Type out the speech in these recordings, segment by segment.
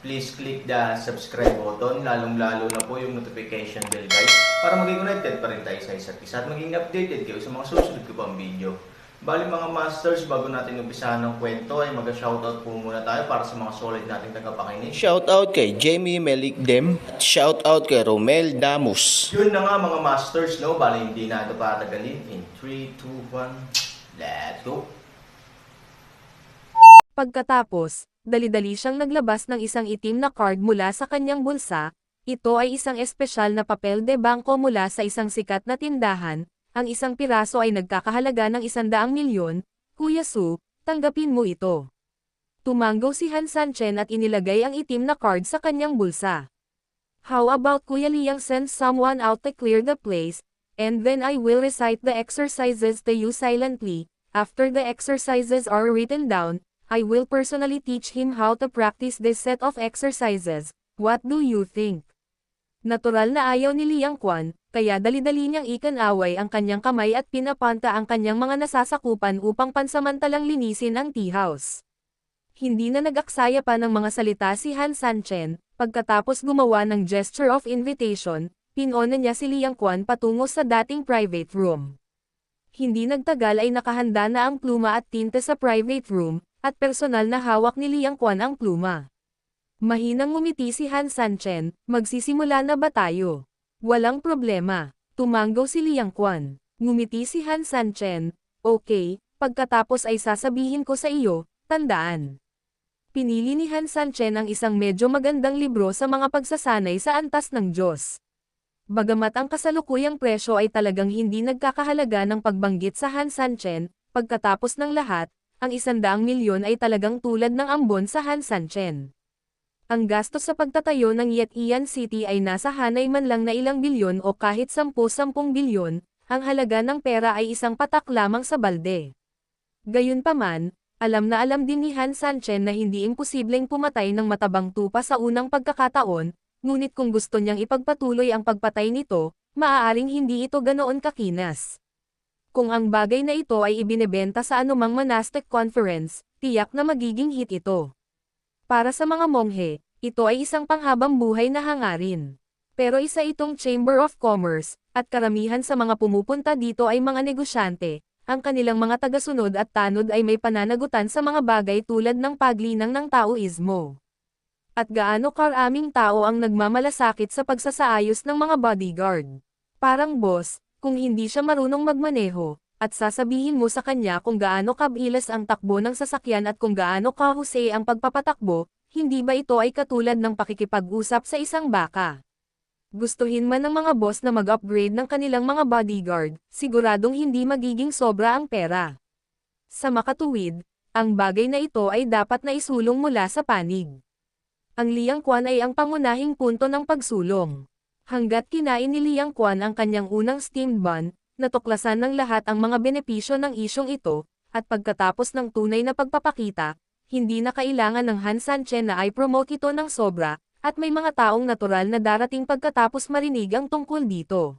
please click the subscribe button, lalong-lalo na po yung notification bell guys, para maging connected pa rin tayo sa isa't isa at maging updated kayo sa mga susunod ko pang video. Bali mga masters, bago natin umpisahan ng kwento ay mag-shoutout po muna tayo para sa mga solid nating tagapakinig. Shoutout kay Jamie Melikdem. Shoutout kay Romel Damus. Yun na nga mga masters, no? Bali hindi na ito patagalin. In 3, 2, 1, let's go! Pagkatapos, dali-dali siyang naglabas ng isang itim na card mula sa kanyang bulsa, ito ay isang espesyal na papel de bangko mula sa isang sikat na tindahan, ang isang piraso ay nagkakahalaga ng isandaang milyon, Kuya Su, tanggapin mo ito. Tumanggo si Han Sanchen at inilagay ang itim na card sa kanyang bulsa. How about Kuya Liang send someone out to clear the place, and then I will recite the exercises to you silently, after the exercises are written down, I will personally teach him how to practice this set of exercises. What do you think? Natural na ayaw ni Liang Quan, kaya dali-dali niyang ikanaway ang kanyang kamay at pinapanta ang kanyang mga nasasakupan upang pansamantalang linisin ang tea house. Hindi na nag-aksaya pa ng mga salita si Han Sanchen, pagkatapos gumawa ng gesture of invitation, pinona niya si Liang Quan patungo sa dating private room. Hindi nagtagal ay nakahanda na ang pluma at tinte sa private room, at personal na hawak ni Liang Quan ang pluma. Mahinang ngumiti si Han Sanchen, magsisimula na ba tayo? Walang problema. Tumanggo si Liang Quan. Ngumiti si Han Sanchen, okay, pagkatapos ay sasabihin ko sa iyo, tandaan. Pinili ni Han Sanchen ang isang medyo magandang libro sa mga pagsasanay sa antas ng Diyos. Bagamat ang kasalukuyang presyo ay talagang hindi nagkakahalaga ng pagbanggit sa Han Sanchen, pagkatapos ng lahat, ang isandaang milyon ay talagang tulad ng ambon sa Han Sanchen. Ang gastos sa pagtatayo ng Yet Ian City ay nasa hanay man lang na ilang bilyon o kahit 10-10 bilyon, ang halaga ng pera ay isang patak lamang sa balde. Gayunpaman, alam na alam din ni Han Sanchen na hindi imposibleng pumatay ng matabang tupa sa unang pagkakataon, ngunit kung gusto niyang ipagpatuloy ang pagpatay nito, maaaring hindi ito ganoon kakinas. Kung ang bagay na ito ay ibinebenta sa anumang monastic conference, tiyak na magiging hit ito. Para sa mga monghe, ito ay isang panghabang buhay na hangarin. Pero isa itong Chamber of Commerce, at karamihan sa mga pumupunta dito ay mga negosyante, ang kanilang mga tagasunod at tanod ay may pananagutan sa mga bagay tulad ng paglinang ng Taoismo. At gaano karaming tao ang nagmamalasakit sa pagsasaayos ng mga bodyguard. Parang boss, kung hindi siya marunong magmaneho, at sasabihin mo sa kanya kung gaano kabilis ang takbo ng sasakyan at kung gaano kahusay ang pagpapatakbo, hindi ba ito ay katulad ng pakikipag-usap sa isang baka? Gustuhin man ng mga boss na mag-upgrade ng kanilang mga bodyguard, siguradong hindi magiging sobra ang pera. Sa makatuwid, ang bagay na ito ay dapat na isulong mula sa panig. Ang Liang Quan ay ang pangunahing punto ng pagsulong. Hanggat kinain ni Liang Quan ang kanyang unang steamed bun, natuklasan ng lahat ang mga benepisyo ng isyong ito, at pagkatapos ng tunay na pagpapakita, hindi na kailangan ng Han Sanchen na i-promote ito ng sobra, at may mga taong natural na darating pagkatapos marinig ang tungkol dito.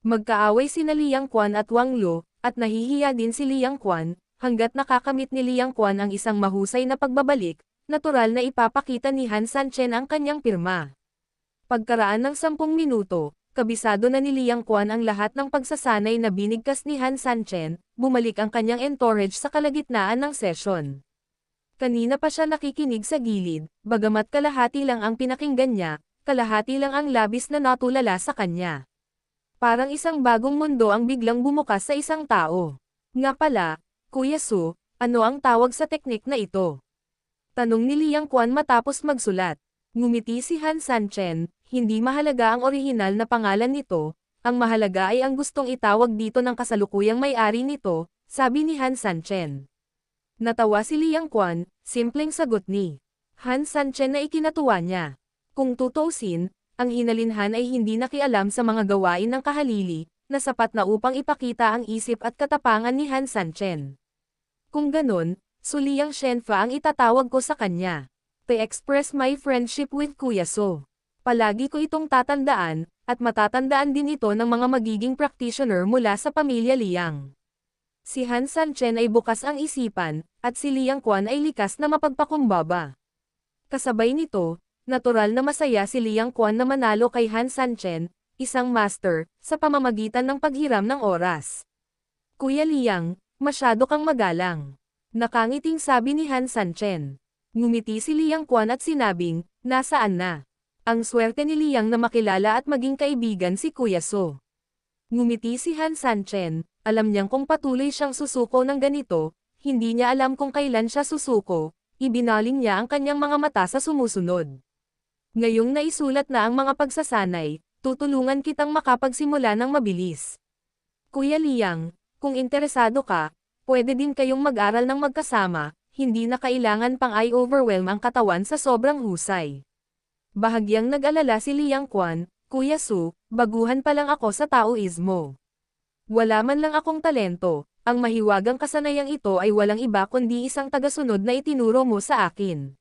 Magkaaway sina Liang Quan at Wang Lo, at nahihiya din si Liang Quan, hanggat nakakamit ni Liang Quan ang isang mahusay na pagbabalik, natural na ipapakita ni Han Sanchen ang kanyang pirma. Pagkaraan ng sampung minuto, kabisado na ni Liang Quan ang lahat ng pagsasanay na binigkas ni Han Sanchen, bumalik ang kanyang entourage sa kalagitnaan ng session. Kanina pa siya nakikinig sa gilid, bagamat kalahati lang ang pinakinggan niya, kalahati lang ang labis na natulala sa kanya. Parang isang bagong mundo ang biglang bumukas sa isang tao. Nga pala, Kuya Su, ano ang tawag sa teknik na ito? Tanong ni Liang Quan matapos magsulat. Ngumiti si Han Sanchen, hindi mahalaga ang orihinal na pangalan nito, ang mahalaga ay ang gustong itawag dito ng kasalukuyang may-ari nito, sabi ni Han Sanchen. Natawa si Liang Quan, simpleng sagot ni Han Sanchen na ikinatuwa niya. Kung tutuusin, ang hinalinhan ay hindi nakialam sa mga gawain ng kahalili, na sapat na upang ipakita ang isip at katapangan ni Han Sanchen. Kung ganun, Suliyang Shenfa ang itatawag ko sa kanya. To express my friendship with Kuya So. Palagi ko itong tatandaan, at matatandaan din ito ng mga magiging practitioner mula sa pamilya Liang. Si Han Sanchen ay bukas ang isipan, at si Liang Quan ay likas na mapagpakumbaba. Kasabay nito, natural na masaya si Liang Quan na manalo kay Han Sanchen, isang master, sa pamamagitan ng paghiram ng oras. Kuya Liang, masyado kang magalang. Nakangiting sabi ni Han Sanchen. Ngumiti si Liang Quan at sinabing, nasaan na? Ang swerte ni Liang na makilala at maging kaibigan si Kuya So. Ngumiti si Han Sanchen, alam niyang kung patuloy siyang susuko ng ganito, hindi niya alam kung kailan siya susuko, ibinaling niya ang kanyang mga mata sa sumusunod. Ngayong naisulat na ang mga pagsasanay, tutulungan kitang makapagsimula ng mabilis. Kuya Liang, kung interesado ka, pwede din kayong mag-aral ng magkasama, hindi na kailangan pang i-overwhelm ang katawan sa sobrang husay. Bahagyang nag-alala si Liang Quan, Kuya Su, baguhan pa lang ako sa Taoismo. Wala man lang akong talento, ang mahiwagang kasanayang ito ay walang iba kundi isang tagasunod na itinuro mo sa akin.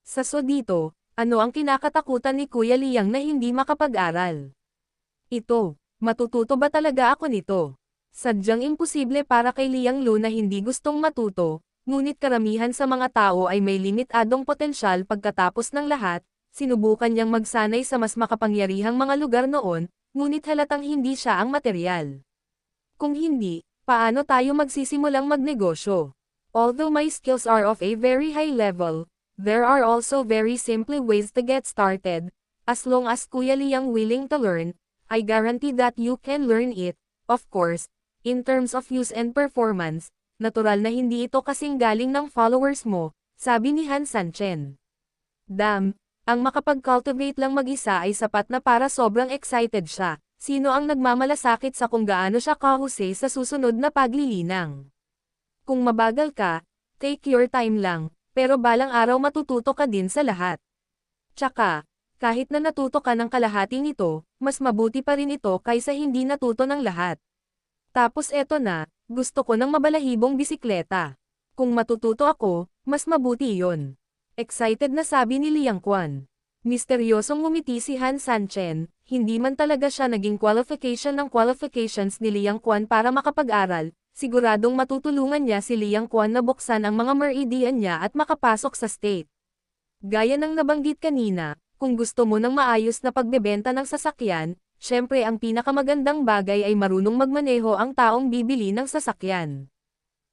Sa so dito, ano ang kinakatakutan ni Kuya Liang na hindi makapag-aral? Ito, matututo ba talaga ako nito? Sadyang imposible para kay Liang Lu na hindi gustong matuto, ngunit karamihan sa mga tao ay may limitadong potensyal pagkatapos ng lahat, sinubukan niyang magsanay sa mas makapangyarihang mga lugar noon, ngunit halatang hindi siya ang material. Kung hindi, paano tayo magsisimulang magnegosyo? Although my skills are of a very high level, there are also very simple ways to get started. As long as Kuya Liang willing to learn, I guarantee that you can learn it. Of course, in terms of use and performance, natural na hindi ito kasing galing ng followers mo, sabi ni Han Sanchen. Dam, ang makapag-cultivate lang mag-isa ay sapat na para sobrang excited siya. Sino ang nagmamalasakit sa kung gaano siya kahusay sa susunod na paglilinang? Kung mabagal ka, take your time lang, pero balang araw matututo ka din sa lahat. Tsaka, kahit na natuto ka ng kalahating ito, mas mabuti pa rin ito kaysa hindi natuto ng lahat. Tapos eto na, gusto ko ng mabalahibong bisikleta. Kung matututo ako, mas mabuti yon. Excited na sabi ni Liang Quan. Misteryosong ngumiti si Han Sanchen, hindi man talaga siya naging qualification ng qualifications ni Liang Quan para makapag-aral, siguradong matutulungan niya si Liang Quan na buksan ang mga meridian niya at makapasok sa state. Gaya ng nabanggit kanina, kung gusto mo ng maayos na pagbebenta ng sasakyan, syempre ang pinakamagandang bagay ay marunong magmaneho ang taong bibili ng sasakyan.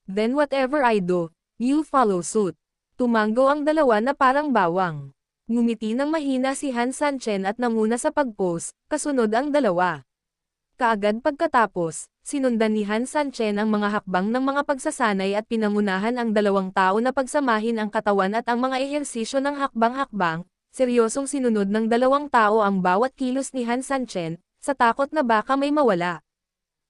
Then whatever I do, you follow suit. Tumango ang dalawa na parang bawang. Ngumiti ng mahina si Han Sanchen at namuna sa pag-pose, kasunod ang dalawa. Kaagad pagkatapos, sinundan ni Han Sanchen ang mga hakbang ng mga pagsasanay at pinangunahan ang dalawang tao na pagsamahin ang katawan at ang mga ehersisyo ng hakbang-hakbang, seryosong sinunod ng dalawang tao ang bawat kilos ni Han Sanchen, sa takot na baka may mawala.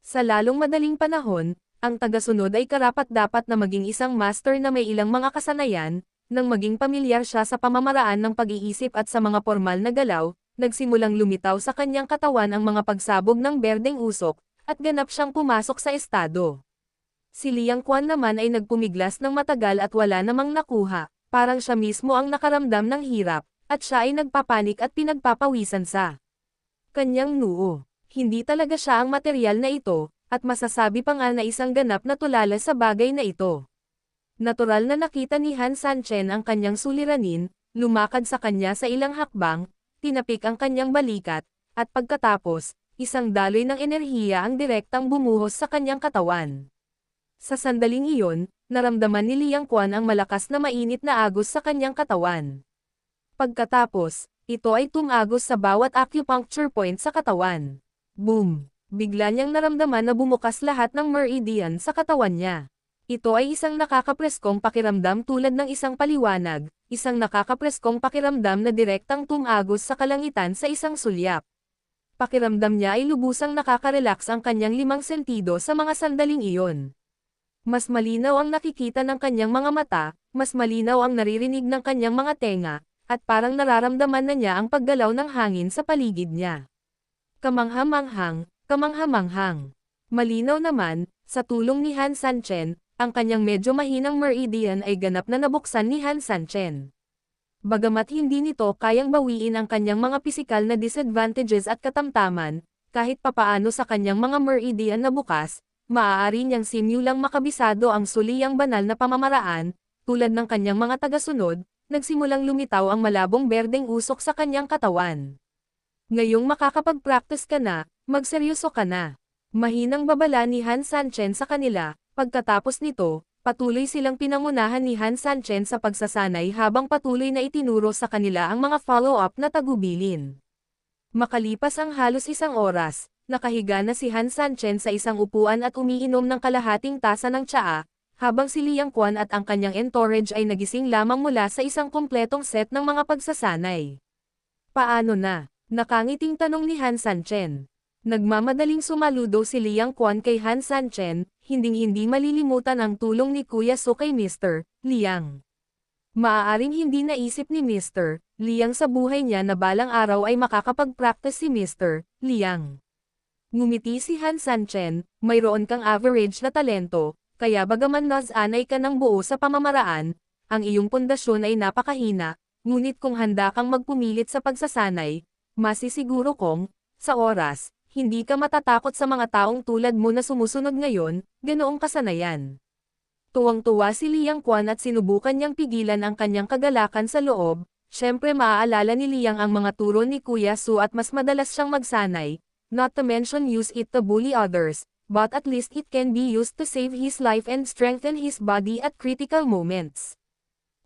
Sa lalong madaling panahon, ang tagasunod ay karapat-dapat na maging isang master na may ilang mga kasanayan, nang maging pamilyar siya sa pamamaraan ng pag-iisip at sa mga formal na galaw, nagsimulang lumitaw sa kanyang katawan ang mga pagsabog ng berdeng usok, at ganap siyang pumasok sa estado. Si Liang Quan naman ay nagpumiglas ng matagal at wala namang nakuha, parang siya mismo ang nakaramdam ng hirap, at siya ay nagpapanik at pinagpapawisan sa kanyang noo. Hindi talaga siya ang material na ito, at masasabi pa nga na isang ganap na tulala sa bagay na ito. Natural na nakita ni Han Sanchen ang kanyang suliranin, lumakad sa kanya sa ilang hakbang, tinapik ang kanyang balikat, at pagkatapos, isang daloy ng enerhiya ang direktang bumuhos sa kanyang katawan. Sa sandaling iyon, naramdaman ni Liang Quan ang malakas na mainit na agos sa kanyang katawan. Pagkatapos, ito ay tumagos sa bawat acupuncture point sa katawan. Boom! Bigla niyang naramdaman na bumukas lahat ng meridian sa katawan niya. Ito ay isang nakakapreskong pakiramdam tulad ng isang paliwanag, isang nakakapreskong pakiramdam na direktang tumagos sa kalangitan sa isang sulyap. Pakiramdam niya ay lubusang nakaka-relax ang kanyang limang sentido sa mga sandaling iyon. Mas malinaw ang nakikita ng kanyang mga mata, mas malinaw ang naririnig ng kanyang mga tenga, at parang nararamdaman na niya ang paggalaw ng hangin sa paligid niya. Kamanghamanghang, kamanghamanghang. Malinaw naman, sa tulong ni Han Sanchen, ang kanyang medyo mahinang meridian ay ganap na nabuksan ni Han Sanchen. Bagamat hindi nito kayang bawiin ang kanyang mga pisikal na disadvantages at katamtaman, kahit papaano sa kanyang mga meridian na bukas, maaari niyang simulang makabisado ang suliyang banal na pamamaraan, tulad ng kanyang mga tagasunod, nagsimulang lumitaw ang malabong berdeng usok sa kanyang katawan. Ngayong makakapag-practice ka na, magseryoso ka na. Mahinang babala ni Han Sanchen sa kanila, pagkatapos nito, patuloy silang pinangunahan ni Han Sanchen sa pagsasanay habang patuloy na itinuro sa kanila ang mga follow-up na tagubilin. Makalipas ang halos isang oras, nakahiga na si Han Sanchen sa isang upuan at umiinom ng kalahating tasa ng tsaa, habang si Liang Quan at ang kanyang entourage ay nagising lamang mula sa isang kumpletong set ng mga pagsasanay. Paano na? Nakangiting tanong ni Han Sanchen. Nagmamadaling sumaludo si Liang Quan kay Han Sanchen, hinding-hindi malilimutan ang tulong ni Kuya Su kay Mr. Liang. Maaaring hindi naisip ni Mr. Liang sa buhay niya na balang araw ay makakapag-practice si Mr. Liang. Ngumiti si Han Sanchen, mayroon kang average na talento, kaya bagaman nas-anay ka ng buo sa pamamaraan, ang iyong pundasyon ay napakahina, ngunit kung handa kang magpumilit sa pagsasanay, masisiguro kong, sa oras, hindi ka matatakot sa mga taong tulad mo na sumusunod ngayon, ganoong kasanayan. Tuwang-tuwa si Liang Quan at sinubukan niyang pigilan ang kanyang kagalakan sa loob, syempre maaalala ni Liang ang mga turo ni Kuya Su at mas madalas siyang magsanay, not to mention use it to bully others, but at least it can be used to save his life and strengthen his body at critical moments.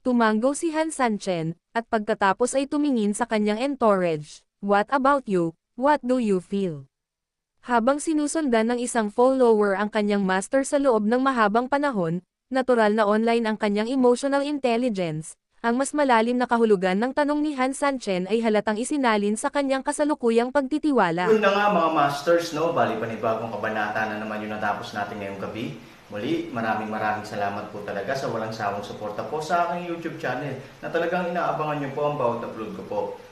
Tumango si Han Sanchen, at pagkatapos ay tumingin sa kanyang entourage, What about you? What do you feel? Habang sinusundan ng isang follower ang kanyang master sa loob ng mahabang panahon, natural na online ang kanyang emotional intelligence, ang mas malalim na kahulugan ng tanong ni Han Sanchen ay halatang isinalin sa kanyang kasalukuyang pagtitiwala. Yun na nga mga masters, no? Bali panibagong kabanata na naman yung natapos natin ngayong gabi. Muli, maraming maraming salamat po talaga sa walang sawang suporta po sa aking YouTube channel na talagang inaabangan nyo po ang bawat upload ko po.